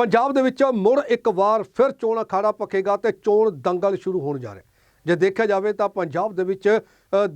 ਪੰਜਾਬ ਦੇ ਵਿੱਚ ਮੁੜ ਇੱਕ ਵਾਰ ਫਿਰ ਚੋਣ ਅਖਾੜਾ ਪੱਕੇਗਾ ਤੇ ਚੋਣ ਦੰਗਲ ਸ਼ੁਰੂ ਹੋਣ ਜਾ ਰਿਹਾ ਜੇ ਦੇਖਿਆ ਜਾਵੇ ਤਾਂ ਪੰਜਾਬ ਦੇ ਵਿੱਚ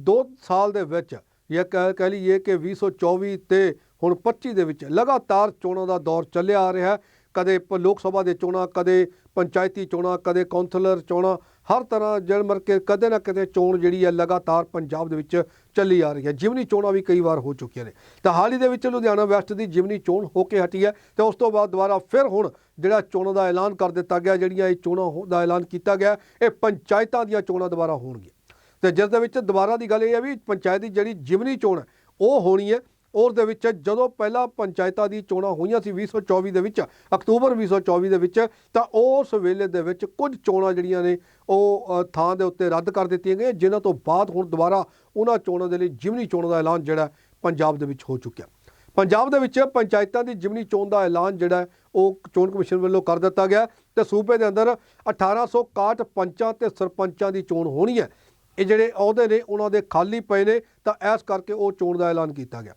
2 ਸਾਲ ਦੇ ਵਿੱਚ ਇਹ ਕਹਿ ਕਹਿ ਲਈਏ ਕਿ 2024 ਤੇ ਹੁਣ 25 ਦੇ ਵਿੱਚ ਲਗਾਤਾਰ ਚੋਣਾਂ ਦਾ ਦੌਰ ਚੱਲਿਆ ਆ ਰਿਹਾ ਹੈ। ਕਦੇ ਪ- ਲੋਕ ਸਭਾ ਦੇ ਚੋਣਾਂ, ਕਦੇ ਪੰਚਾਇਤੀ ਚੋਣਾਂ, ਕਦੇ ਕੌਂਸਲਰ ਚੋਣਾਂ, ਹਰ ਤਰ੍ਹਾਂ ਜਨ ਮਰ ਕੇ ਕਦੇ ਨਾ ਕਦੇ ਚੋਣ ਜਿਹੜੀ ਹੈ ਲਗਾਤਾਰ ਪੰਜਾਬ ਦੇ ਵਿੱਚ ਚੱਲੀ ਆ ਰਹੀ ਹੈ। ਜਿਮਨੀ ਚੋਣਾਂ ਵੀ ਕਈ ਵਾਰ ਹੋ ਚੁੱਕੀਆਂ ਨੇ। ਤਾਂ ਹਾਲ ਹੀ ਦੇ ਵਿੱਚ ਲੁਧਿਆਣਾ ਵੈਸਟ ਦੀ ਜਿਮਨੀ ਚੋਣ ਹੋ ਕੇ ਹਟੀ ਹੈ ਤੇ ਉਸ ਤੋਂ ਬਾਅਦ ਦੁਬਾਰਾ ਫਿਰ ਹੁਣ ਜਿਹੜਾ ਚੋਣਾਂ ਦਾ ਐਲਾਨ ਕਰ ਦਿੱਤਾ ਗਿਆ, ਜਿਹੜੀਆਂ ਇਹ ਚੋਣਾਂ ਹੋ- ਦਾ ਐਲਾਨ ਕੀਤਾ ਗਿਆ, ਇਹ ਪੰਚਾਇਤਾਂ ਦੀਆਂ ਚੋਣਾਂ ਦੁਬਾਰਾ ਹੋਣਗੀਆਂ। ਤੇ ਜਿਸ ਦੇ ਵਿੱਚ ਦੁਬਾਰਾ ਦੀ ਗੱਲ ਇਹ ਹੈ ਵੀ ਪੰਚਾਇਤ ਦੀ ਜਿਹੜੀ ਜਿਮਨੀ ਚੋਣ ਹੈ, ਉਹ ਹੋਣੀ ਹੈ। ਔਰ ਦੇ ਵਿੱਚ ਜਦੋਂ ਪਹਿਲਾਂ ਪੰਚਾਇਤਾਂ ਦੀ ਚੋਣਾਂ ਹੋਈਆਂ ਸੀ 2024 ਦੇ ਵਿੱਚ, ਅਕਤੂਬਰ 2024 ਦੇ ਵਿੱਚ, ਤਾਂ ਉਸ ਵੇਲੇ ਦੇ ਵਿੱਚ ਕੁਝ ਚੋਣਾਂ ਜਿਹੜੀਆਂ ਨੇ, ਉਹ ਥਾਂ ਦੇ ਉੱਤੇ ਰੱਦ ਕਰ ਦਿੱਤੀਆਂ ਗਈਆਂ, ਜਿਨ੍ਹਾਂ ਤੋਂ ਬਾਅਦ ਹੁਣ ਦੁਬਾਰਾ ਉਹਨਾਂ ਚੋਣਾਂ ਦੇ ਲਈ ਜਿਮਨੀ ਚੋਣ ਦਾ ਐਲਾਨ ਜਿਹੜਾ ਪੰਜਾਬ ਦੇ ਵਿੱਚ ਹੋ ਚੁੱਕਿਆ। ਪੰਜਾਬ ਦੇ ਵਿੱਚ ਪੰਚਾਇਤਾਂ ਦੀ ਜਿਮਨੀ ਚੋਣ ਦਾ ਐਲਾਨ ਜਿਹੜਾ, ਉਹ ਚੋਣ ਕਮਿਸ਼ਨ ਵੱਲੋਂ ਕਰ ਦਿੱਤਾ ਗਿਆ ਤੇ ਸੂਬੇ ਦੇ ਅੰਦਰ 1861 ਪੰਚਾਂ ਤੇ ਸਰਪੰਚਾਂ ਦੀ ਚੋਣ ਹੋਣੀ ਹੈ। ਇਹ ਜਿਹੜੇ ਅਹੁਦੇ ਨੇ, ਉਹਨਾਂ ਦੇ ਖਾਲੀ ਪਏ ਨੇ, ਤਾਂ ਇਸ ਕਰਕੇ ਉਹ ਚੋਣ ਦਾ ਐਲਾਨ ਕੀਤਾ ਗਿਆ।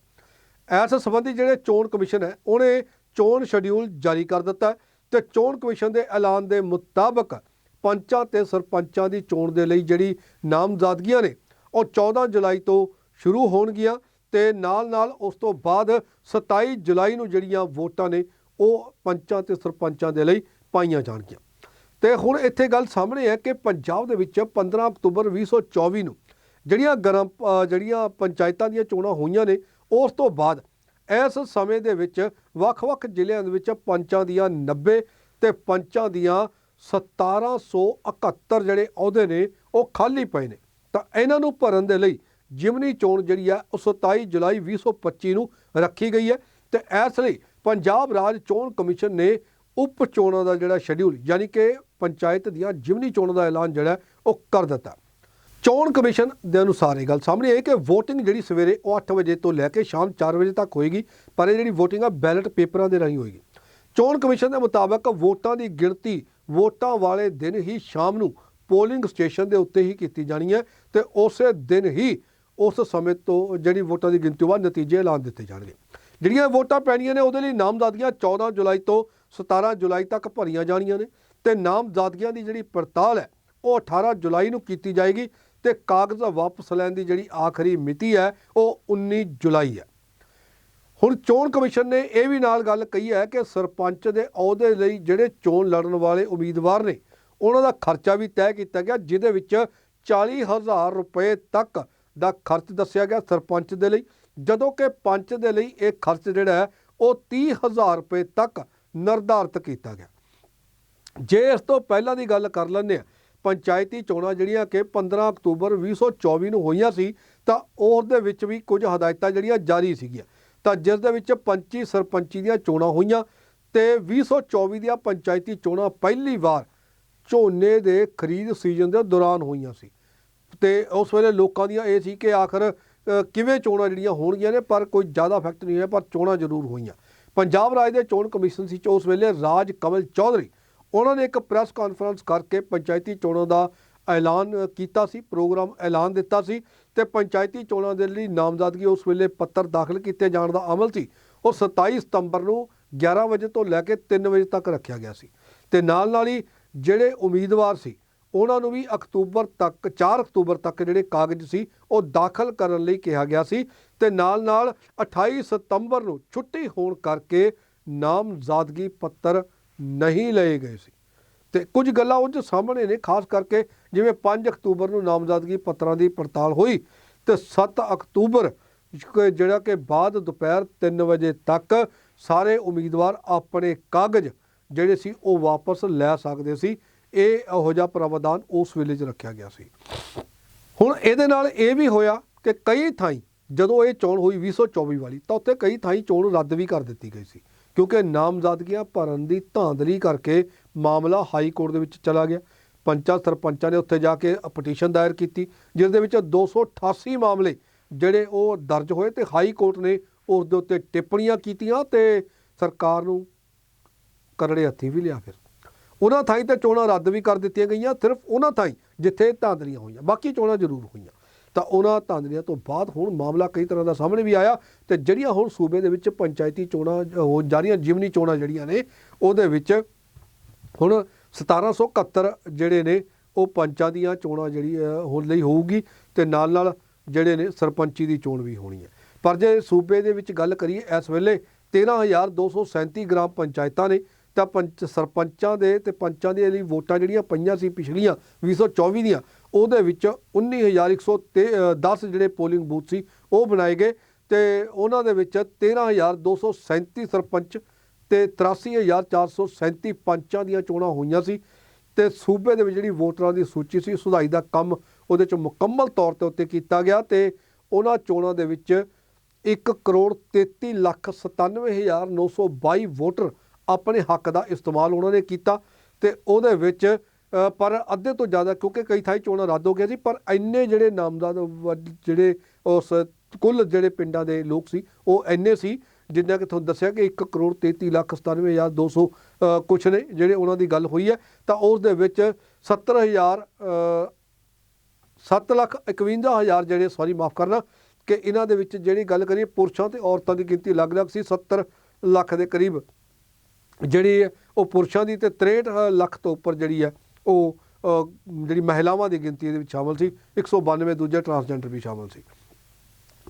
ਇਸ ਸੰਬੰਧੀ ਜਿਹੜੇ ਚੋਣ ਕਮਿਸ਼ਨ ਹੈ, ਉਹਨੇ ਚੋਣ ਸ਼ਡਿਊਲ ਜਾਰੀ ਕਰ ਦਿੱਤਾ ਹੈ ਤੇ ਚੋਣ ਕਮਿਸ਼ਨ ਦੇ ਐਲਾਨ ਦੇ ਮੁਤਾਬਕ ਪੰਚਾਂ ਤੇ ਸਰਪੰਚਾਂ ਦੀ ਚੋਣ ਦੇ ਲਈ ਜਿਹੜੀ ਨਾਮਜ਼ਦਗੀਆਂ ਨੇ, ਉਹ 14 ਜੁਲਾਈ ਤੋਂ ਸ਼ੁਰੂ ਹੋਣਗੀਆਂ ਤੇ ਨਾਲ-ਨਾਲ ਉਸ ਤੋਂ ਬਾਅਦ 27 ਜੁਲਾਈ ਨੂੰ ਜਿਹੜੀਆਂ ਵੋਟਾਂ ਨੇ, ਉਹ ਪੰਚਾਂ ਤੇ ਸਰਪੰਚਾਂ ਦੇ ਲਈ ਪਾਈਆਂ ਜਾਣਗੀਆਂ। ਤੇ ਹੁਣ ਇੱਥੇ ਗੱਲ ਸਾਹਮਣੇ ਹੈ ਕਿ ਪੰਜਾਬ ਦੇ ਵਿੱਚ 15 ਅਕਤੂਬਰ 2024 ਨੂੰ ਜਿਹੜੀਆਂ ਗਰਮ ਜਿਹੜੀਆਂ ਪੰਚਾਇਤਾਂ ਦੀਆਂ ਚੋਣਾਂ ਹੋਈਆਂ ਨੇ ਉਸ ਤੋਂ ਬਾਅਦ ਇਸ ਸਮੇਂ ਦੇ ਵਿੱਚ ਵੱਖ-ਵੱਖ ਜ਼ਿਲ੍ਹਿਆਂ ਦੇ ਵਿੱਚ ਪੰਚਾਂ ਦੀਆਂ 90 ਤੇ ਪੰਚਾਂ ਦੀਆਂ 1771 ਜਿਹੜੇ ਅਹੁਦੇ ਨੇ, ਉਹ ਖਾਲੀ ਪਏ ਨੇ। ਤਾਂ ਇਹਨਾਂ ਨੂੰ ਭਰਨ ਦੇ ਲਈ ਜਿਮਨੀ ਚੋਣ ਜਿਹੜੀ ਆ ਉਹ 27 ਜੁਲਾਈ 2025 ਨੂੰ ਰੱਖੀ ਗਈ ਹੈ ਤੇ ਇਸ ਲਈ ਪੰਜਾਬ ਰਾਜ ਚੋਣ ਕਮਿਸ਼ਨ ਨੇ ਉਪ ਚੋਣਾਂ ਦਾ ਜਿਹੜਾ ਸ਼ਡਿਊਲ ਯਾਨੀ ਕਿ ਪੰਚਾਇਤ ਦੀਆਂ ਜਿਮਨੀ ਚੋਣਾਂ ਦਾ ਐਲਾਨ ਜਿਹੜਾ ਉਹ ਕਰ ਦਿੱਤਾ। ਚੋਣ ਕਮਿਸ਼ਨ ਦੇ ਅਨੁਸਾਰ ਇਹ ਗੱਲ ਸਾਹਮਣੇ ਆਈ ਕਿ VOTING ਜਿਹੜੀ ਸਵੇਰੇ ਉਹ 8 ਵਜੇ ਤੋਂ ਲੈ ਕੇ ਸ਼ਾਮ 4 ਵਜੇ ਤੱਕ ਹੋਏਗੀ, ਪਰ ਇਹ ਜਿਹੜੀ VOTING ਆ, ਬੈਲਟ ਪੇਪਰਾਂ ਦੇ ਰਾਹੀਂ ਹੋਏਗੀ। ਚੋਣ ਕਮਿਸ਼ਨ ਦੇ ਮੁਤਾਬਕ ਵੋਟਾਂ ਦੀ ਗਿਣਤੀ ਵੋਟਾਂ ਵਾਲੇ ਦਿਨ ਹੀ ਸ਼ਾਮ ਨੂੰ ਪੋਲਿੰਗ ਸਟੇਸ਼ਨ ਦੇ ਉੱਤੇ ਹੀ ਕੀਤੀ ਜਾਣੀ ਹੈ ਤੇ ਉਸੇ ਦਿਨ ਹੀ ਉਸ ਸਮੇਂ ਤੋਂ ਜਿਹੜੀ ਵੋਟਾਂ ਦੀ ਗਿਣਤੀ ਤੋਂ ਬਾਅਦ ਨਤੀਜੇ ਐਲਾਨ ਦਿੱਤੇ ਜਾਣਗੇ। ਜਿਹੜੀਆਂ ਵੋਟਾਂ ਪੈਣੀਆਂ ਨੇ, ਉਹਦੇ ਲਈ ਨਾਮਜ਼ਦਗੀਆਂ 14 ਜੁਲਾਈ ਤੋਂ 17 ਜੁਲਾਈ ਤੱਕ ਭਰੀਆਂ ਜਾਣੀਆਂ ਨੇ ਤੇ ਨਾਮਜ਼ਦਗੀਆਂ ਦੀ ਜਿਹੜੀ ਪੜਤਾਲ ਹੈ, ਉਹ 18 ਜੁਲਾਈ ਨੂੰ ਕੀਤੀ ਜਾਏਗੀ ਤੇ ਕਾਗਜ਼ ਵਾਪਸ ਲੈਣ ਦੀ ਜਿਹੜੀ ਆਖਰੀ ਮਿਤੀ ਹੈ, ਉਹ 19 ਜੁਲਾਈ ਹੈ। ਹੁਣ ਚੋਣ ਕਮਿਸ਼ਨ ਨੇ ਇਹ ਵੀ ਨਾਲ ਗੱਲ ਕਹੀ ਹੈ ਕਿ ਸਰਪੰਚ ਦੇ ਅਹੁਦੇ ਲਈ ਜਿਹੜੇ ਚੋਣ ਲੜਨ ਵਾਲੇ ਉਮੀਦਵਾਰ ਨੇ, ਉਹਨਾਂ ਦਾ ਖਰਚਾ ਵੀ ਤੈਅ ਕੀਤਾ ਗਿਆ, ਜਿਹਦੇ ਵਿੱਚ 40000 ਰੁਪਏ ਤੱਕ ਦਾ ਖਰਚ ਦੱਸਿਆ ਗਿਆ ਸਰਪੰਚ ਦੇ ਲਈ, ਜਦੋਂ ਕਿ ਪੰਚ ਦੇ ਲਈ ਇਹ ਖਰਚ ਜਿਹੜਾ ਹੈ, ਉਹ 30000 ਰੁਪਏ ਤੱਕ ਨਿਰਧਾਰਤ ਕੀਤਾ ਗਿਆ। ਜੇ ਇਸ ਤੋਂ ਪਹਿਲਾਂ ਦੀ ਗੱਲ ਕਰ ਲੈਂਦੇ ਆ ਪੰਚਾਇਤੀ ਚੋਣਾਂ ਜਿਹੜੀਆਂ ਕਿ 15 ਅਕਤੂਬਰ 2024 ਨੂੰ ਹੋਈਆਂ ਸੀ, ਤਾਂ ਉਸ ਦੇ ਵਿੱਚ ਵੀ ਕੁਝ ਹਦਾਇਤਾਂ ਜਿਹੜੀਆਂ ਜਾਰੀ ਸੀਗੀਆਂ। ਤਾਂ ਜਿਸ ਦੇ ਵਿੱਚ ਪੰਚੀ ਸਰਪੰਚੀ ਦੀਆਂ ਚੋਣਾਂ ਹੋਈਆਂ ਤੇ 2024 ਦੀਆਂ ਪੰਚਾਇਤੀ ਚੋਣਾਂ ਪਹਿਲੀ ਵਾਰ ਝੋਨੇ ਦੇ ਖਰੀਦ ਸੀਜ਼ਨ ਦੇ ਦੌਰਾਨ ਹੋਈਆਂ ਸੀ। ਤੇ ਉਸ ਵੇਲੇ ਲੋਕਾਂ ਦੀਆਂ ਇਹ ਸੀ ਕਿ ਆਖਰ ਕਿਵੇਂ ਚੋਣਾਂ ਜਿਹੜੀਆਂ ਹੋਣਗੀਆਂ ਨੇ, ਪਰ ਕੋਈ ਜ਼ਿਆਦਾ ਫੈਕਟ ਨਹੀਂ ਹੋਇਆ, ਪਰ ਚੋਣਾਂ ਜ਼ਰੂਰ ਹੋਈਆਂ। ਪੰਜਾਬ ਰਾਜ ਦੇ ਚੋਣ ਕਮਿਸ਼ਨ ਸੀ ਚ ਉਸ ਵੇਲੇ ਰਾਜ ਕਮਲ ਚੌਧਰੀ ਉਹਨਾਂ ਨੇ ਇੱਕ ਪ੍ਰੈਸ ਕਾਨਫਰੰਸ ਕਰਕੇ ਪੰਚਾਇਤੀ ਚੋਣਾਂ ਦਾ ਐਲਾਨ ਕੀਤਾ ਸੀ, ਪ੍ਰੋਗਰਾਮ ਐਲਾਨ ਦਿੱਤਾ ਸੀ ਤੇ ਪੰਚਾਇਤੀ ਚੋਣਾਂ ਦੇ ਲਈ ਨਾਮਜ਼ਦਗੀ ਉਸ ਵੇਲੇ ਪੱਤਰ ਦਾਖਲ ਕੀਤੇ ਜਾਣ ਦਾ ਅਮਲ ਸੀ। ਉਹ 27 ਸਤੰਬਰ ਨੂੰ 11 ਵਜੇ ਤੋਂ ਲੈ ਕੇ 3 ਵਜੇ ਤੱਕ ਰੱਖਿਆ ਗਿਆ ਸੀ ਤੇ ਨਾਲ ਨਾਲ ਹੀ ਜਿਹੜੇ ਉਮੀਦਵਾਰ ਸੀ, ਉਹਨਾਂ ਨੂੰ ਵੀ ਅਕਤੂਬਰ ਤੱਕ 4 ਅਕਤੂਬਰ ਤੱਕ ਜਿਹੜੇ ਕਾਗਜ਼ ਸੀ, ਉਹ ਦਾਖਲ ਕਰਨ ਲਈ ਕਿਹਾ ਗਿਆ ਸੀ ਤੇ ਨਾਲ ਨਾਲ 28 ਸਤੰਬਰ ਨੂੰ ਛੁੱਟੀ ਹੋਣ ਕਰਕੇ ਨਾਮਜ਼ਦਗੀ ਪੱਤਰ ਨਹੀਂ ਲਏ ਗਏ ਸੀ। ਤੇ ਕੁਝ ਗੱਲਾਂ ਉਹ 'ਚ ਸਾਹਮਣੇ ਨੇ, ਖਾਸ ਕਰਕੇ ਜਿਵੇਂ 5 ਅਕਤੂਬਰ ਨੂੰ ਨਾਮਜ਼ਦਗੀ ਪੱਤਰਾਂ ਦੀ ਪੜਤਾਲ ਹੋਈ ਤੇ 7 ਅਕਤੂਬਰ ਜਿਹੜਾ ਕਿ ਬਾਅਦ ਦੁਪਹਿਰ 3 ਵਜੇ ਤੱਕ ਸਾਰੇ ਉਮੀਦਵਾਰ ਆਪਣੇ ਕਾਗਜ਼ ਜਿਹੜੇ ਸੀ ਉਹ ਵਾਪਸ ਲੈ ਸਕਦੇ ਸੀ। ਇਹ ਇਹੋ ਜਿਹਾ ਪ੍ਰਾਵਧਾਨ ਉਸ ਵੇਲੇ 'ਚ ਰੱਖਿਆ ਗਿਆ ਸੀ। ਹੁਣ ਇਹਦੇ ਨਾਲ ਇਹ ਵੀ ਹੋਇਆ ਕਿ ਕਈ ਥਾਈਂ ਜਦੋਂ ਇਹ ਚੋਣ ਹੋਈ 2024 ਵਾਲੀ ਤਾਂ ਉੱਥੇ ਕਈ ਥਾਈਂ ਚੋਣ ਰੱਦ ਵੀ ਕਰ ਦਿੱਤੀ ਗਈ ਸੀ। ਕਿਉਂਕਿ ਨਾਮਜ਼ਦਗੀਆਂ ਭਰਨ ਦੀ ਧਾਂਦਲੀ ਕਰਕੇ ਮਾਮਲਾ ਹਾਈ ਕੋਰਟ ਦੇ ਵਿੱਚ ਚਲਾ ਗਿਆ। ਪੰਚਾਂ ਸਰਪੰਚਾਂ ਨੇ ਉੱਥੇ ਜਾ ਕੇ ਪਟੀਸ਼ਨ ਦਾਇਰ ਕੀਤੀ, ਜਿਸ ਦੇ ਵਿੱਚ 288 ਮਾਮਲੇ ਜਿਹੜੇ ਉਹ ਦਰਜ ਹੋਏ ਤੇ ਹਾਈ ਕੋਰਟ ਨੇ ਉਸ ਦੇ ਉੱਤੇ ਟਿੱਪਣੀਆਂ ਕੀਤੀਆਂ ਤੇ ਸਰਕਾਰ ਨੂੰ ਕਰੜੇ ਹੱਥੀ ਵੀ ਲਿਆ ਫਿਰ। ਉਹਨਾਂ ਥਾਈਂ ਤੇ ਚੋਣਾਂ ਰੱਦ ਵੀ ਕਰ ਦਿੱਤੀਆਂ ਗਈਆਂ, ਸਿਰਫ ਉਹਨਾਂ ਥਾਈਂ ਜਿੱਥੇ ਧਾਂਦਲੀਆਂ ਹੋਈਆਂ, ਬਾਕੀ ਚੋਣਾਂ ਜ਼ਰੂਰ ਹੋਈਆਂ। ਤਾਂ ਉਹਨਾਂ ਧਾਂਦਲੀਆਂ ਤੋਂ ਬਾਅਦ ਹੁਣ ਮਾਮਲਾ ਕਈ ਤਰ੍ਹਾਂ ਦਾ ਸਾਹਮਣੇ ਵੀ ਆਇਆ ਤੇ ਜਿਹੜੀਆਂ ਹੁਣ ਸੂਬੇ ਦੇ ਵਿੱਚ ਪੰਚਾਇਤੀ ਚੋਣਾਂ ਹੋ ਜਾ ਰਹੀਆਂ ਜਿਮਨੀ ਚੋਣਾਂ ਜਿਹੜੀਆਂ ਨੇ, ਉਹਦੇ ਵਿੱਚ ਹੁਣ 1771 ਜਿਹੜੇ ਨੇ, ਉਹ ਪੰਚਾਂ ਦੀਆਂ ਚੋਣਾਂ ਜਿਹੜੀ ਹੋਣ ਲਈ ਹੋਊਗੀ ਤੇ ਨਾਲ ਨਾਲ ਜਿਹੜੇ ਨੇ ਸਰਪੰਚੀ ਦੀ ਚੋਣ ਵੀ ਹੋਣੀ ਹੈ। ਪਰ ਜੇ ਸੂਬੇ ਦੇ ਵਿੱਚ ਗੱਲ ਕਰੀਏ, ਇਸ ਵੇਲੇ 13237 ਗ੍ਰਾਮ ਪੰਚਾਇਤਾਂ ਨੇ, ਤਾਂ ਪੰਚ, ਸਰਪੰਚਾਂ ਦੇ ਤੇ ਪੰਚਾਂ ਦੇ ਲਈ ਵੋਟਾਂ ਜਿਹੜੀਆਂ ਪਈਆਂ ਸੀ ਪਿਛਲੀਆਂ 2024 ਦੀਆਂ ਉਹਦੇ ਵਿੱਚ 19110 ਜਿਹੜੇ ਪੋਲਿੰਗ ਬੂਥ ਸੀ, ਉਹ ਬਣਾਏ ਗਏ ਤੇ ਉਹਨਾਂ ਦੇ ਵਿੱਚ 13237 ਸਰਪੰਚ ਤੇ 83437 ਪੰਚਾਂ ਦੀਆਂ ਚੋਣਾਂ ਹੋਈਆਂ ਸੀ ਤੇ ਸੂਬੇ ਦੇ ਵਿੱਚ ਜਿਹੜੀ ਵੋਟਰਾਂ ਦੀ ਸੂਚੀ ਸੀ, ਸੁਧਾਈ ਦਾ ਕੰਮ ਉਹਦੇ ਚ ਮੁਕੰਮਲ ਤੌਰ ਤੇ ਉੱਤੇ ਕੀਤਾ ਗਿਆ ਤੇ ਉਹਨਾਂ ਚੋਣਾਂ ਦੇ ਵਿੱਚ 1 ਕਰੋੜ 33 ਲੱਖ 97922 ਵੋਟਰ ਆਪਣੇ ਹੱਕ ਦਾ ਇਸਤੇਮਾਲ ਉਹਨਾਂ ਨੇ ਕੀਤਾ ਤੇ ਉਹਦੇ ਵਿੱਚ ਪਰ ਅੱਧੇ ਤੋਂ ਜ਼ਿਆਦਾ ਕਿਉਂਕਿ ਕਈ ਥਾਈ ਚੋਣਾਂ ਰੱਦ ਹੋ ਗਈਆਂ ਸੀ ਪਰ ਇੰਨੇ ਜਿਹੜੇ ਨਾਮਜ਼ਦ ਵੱਡ- ਜਿਹੜੇ ਉਸ ਕੁੱਲ ਜਿਹੜੇ ਪਿੰਡਾਂ ਦੇ ਲੋਕ ਸੀ ਉਹ ਇੰਨੇ ਸੀ ਜਿੰਨਾ ਕਿ ਤੁਹਾਨੂੰ ਦੱਸਿਆ ਕਿ 1 ਕਰੋੜ 33 ਲੱਖ 97200 ਅ, ਕੁਛ ਨੇ ਜਿਹੜੇ ਉਹਨਾਂ ਦੀ ਗੱਲ ਹੋਈ ਹੈ। ਤਾਂ ਉਸ ਦੇ ਵਿੱਚ 70000 ਅ, 7 ਲੱਖ 51 ਹਜ਼ਾਰ ਜਿਹੜੇ ਸੌਰੀ ਮਾਫ ਕਰਨਾ ਕਿ ਇਹਨਾਂ ਦੇ ਵਿੱਚ ਜਿਹੜੀ ਗੱਲ ਕਰੀਏ ਪੁਰਸ਼ਾਂ ਤੇ ਔਰਤਾਂ ਦੀ ਗਿਣਤੀ ਅਲੱਗ-ਅਲੱਗ ਸੀ 70 ਲੱਖ ਦੇ ਕਰੀਬ। ਜਿਹੜੀ ਉਹ ਪੁਰਸ਼ਾਂ ਦੀ ਤੇ 63 ਲੱਖ ਤੋਂ ਉੱਪਰ ਜਿਹੜੀ ਹੈ ਉਹ ਜਿਹੜੀ ਮਹਿਲਾਵਾਂ ਦੀ ਗਿਣਤੀ ਇਹਦੇ ਵਿੱਚ ਸ਼ਾਮਲ ਸੀ 192 ਦੂਜੇ ਟਰਾਂਸਜੈਂਡਰ ਵੀ ਸ਼ਾਮਲ ਸੀ।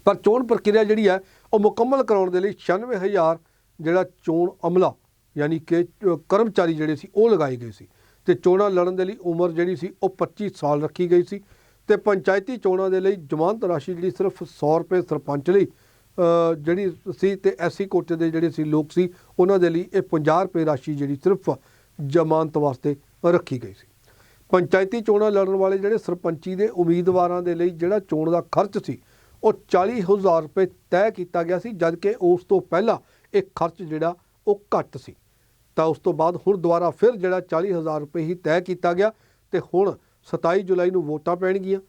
ਪਰ ਚੋਣ ਪ੍ਰਕਿਰਿਆ ਜਿਹੜੀ ਹੈ, ਉਹ ਮੁਕੰਮਲ ਕਰਾਉਣ ਦੇ ਲਈ 96000 ਜਿਹੜਾ ਚੋਣ ਅਮਲਾ, ਯਾਨੀ ਕਿ ਕਰਮਚਾਰੀ ਜਿਹੜੇ ਸੀ, ਉਹ ਲਗਾਏ ਗਏ ਸੀ। ਤੇ ਚੋਣਾਂ ਲੜਨ ਦੇ ਲਈ ਉਮਰ ਜਿਹੜੀ ਸੀ, ਉਹ 25 ਸਾਲ ਰੱਖੀ ਗਈ ਸੀ। ਤੇ ਪੰਚਾਇਤੀ ਚੋਣਾਂ ਦੇ ਲਈ ਜ਼ਮਾਨਤ ਰਾਸ਼ੀ ਜਿਹੜੀ ਸਿਰਫ 100 ਰੁਪਏ ਸਰਪੰਚ ਲਈ ਜਿਹੜੀ ਸੀ ਤੇ ਐਸੀ ਕੋਟੇ ਦੇ ਜਿਹੜੇ ਸੀ ਲੋਕ ਸੀ, ਉਹਨਾਂ ਦੇ ਲਈ ਇਹ 50 ਰੁਪਏ ਰਾਸ਼ੀ ਜਿਹੜੀ ਸਿਰਫ ਜ਼ਮਾਨਤ ਵਾਸਤੇ ਰੱਖੀ ਗਈ ਸੀ। ਪੰਚਾਇਤੀ ਚੋਣਾਂ ਲੜਨ ਵਾਲੇ ਜਿਹੜੇ ਸਰਪੰਚੀ ਦੇ ਉਮੀਦਵਾਰਾਂ ਦੇ ਲਈ ਜਿਹੜਾ ਚੋਣ ਦਾ ਖਰਚ ਸੀ, ਉਹ 40000 ਰੁਪਏ ਤੈਅ ਕੀਤਾ ਗਿਆ ਸੀ ਜਦਕਿ ਉਸ ਤੋਂ ਪਹਿਲਾਂ ਇਹ ਖਰਚ ਜਿਹੜਾ, ਉਹ ਘੱਟ ਸੀ। ਤਾਂ ਉਸ ਤੋਂ ਬਾਅਦ ਹੁਣ ਦੁਬਾਰਾ ਫਿਰ ਜਿਹੜਾ 40000 ਰੁਪਏ ਹੀ ਤੈਅ ਕੀਤਾ ਗਿਆ ਤੇ ਹੁਣ 27 ਜੁਲਾਈ ਨੂੰ ਵੋਟਾਂ ਪੈਣਗੀਆਂ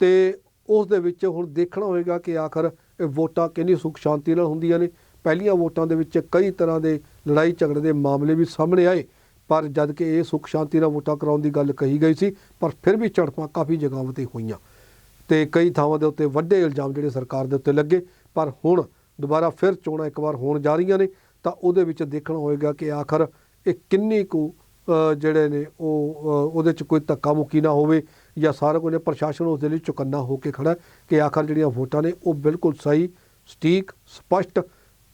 ਤੇ ਉਸ ਦੇ ਵਿੱਚ ਹੁਣ ਦੇਖਣਾ ਹੋਏਗਾ ਕਿ ਆਖਰ ਇਹ ਵੋਟਾਂ ਕਿੰਨੀ ਸੁਖ ਸ਼ਾਂਤੀ ਨਾਲ ਹੁੰਦੀਆਂ ਨੇ। ਪਹਿਲੀਆਂ ਵੋਟਾਂ ਦੇ ਵਿੱਚ ਕਈ ਤਰ੍ਹਾਂ ਦੇ ਲੜਾਈ ਝਗੜੇ ਦੇ ਮਾਮਲੇ ਵੀ ਸਾਹਮਣੇ ਆਏ। ਪਰ ਜਦ ਕਿ ਇਹ ਸੁਖ ਸ਼ਾਂਤੀ ਨਾਲ ਵੋਟਾਂ ਕਰਾਉਣ ਦੀ ਗੱਲ ਕਹੀ ਗਈ ਸੀ, ਪਰ ਫਿਰ ਵੀ ਝੜਪਾਂ ਕਾਫੀ ਜਗ੍ਹਾਵਾਂ ਤੇ ਹੋਈਆਂ। ਤੇ ਕਈ ਥਾਵਾਂ ਦੇ ਉੱਤੇ ਵੱਡੇ ਇਲਜ਼ਾਮ ਜਿਹੜੇ ਸਰਕਾਰ ਦੇ ਉੱਤੇ ਲੱਗੇ, ਪਰ ਹੁਣ ਦੁਬਾਰਾ ਫਿਰ ਚੋਣਾਂ ਇੱਕ ਵਾਰ ਹੋਣ ਜਾ ਰਹੀਆਂ ਨੇ, ਤਾਂ ਉਹਦੇ ਵਿੱਚ ਦੇਖਣਾ ਹੋਏਗਾ ਕਿ ਆਖਰ ਇਹ ਕਿੰਨੀ ਕੁ ਜਿਹੜੇ ਨੇ ਉਹ ਉਹਦੇ ਚ ਕੋਈ ਧੱਕਾ ਮੁੱਕੀ ਨਾ ਹੋਵੇ ਜਾਂ ਸਾਰਾ ਕੁਝ ਪ੍ਰਸ਼ਾਸਨ ਉਸ ਦੇ ਲਈ ਚੁਕੰਨਾ ਹੋ ਕੇ ਖੜਾ ਕਿ ਆਖਰ ਜਿਹੜੀਆਂ ਵੋਟਾਂ ਨੇ ਉਹ ਬਿਲਕੁਲ ਸਹੀ, ਸਟੀਕ, ਸਪਸ਼ਟ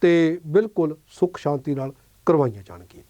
ਤੇ ਬਿਲਕੁਲ ਸੁਖ ਸ਼ਾਂਤੀ ਨਾਲ ਕਰਵਾਈਆਂ ਜਾਣਗੀਆਂ।